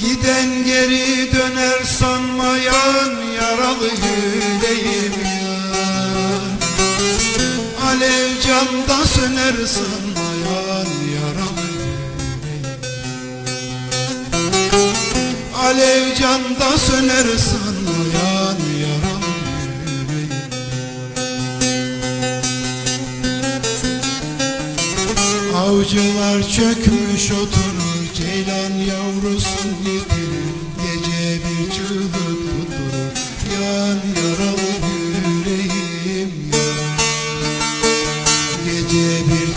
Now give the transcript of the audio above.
Giden geri döner sanmayan yaralı yüreğim ya. Alev camda söner sanmayan yaralı yüreğim. Alev camda söner sanmayan yaralı yüreğim. Avcılar çökmüş oturur Ceylan yavrusu yitirir Gece bir çığlık tutturur Yan yaralı yüreğim yan Gece bir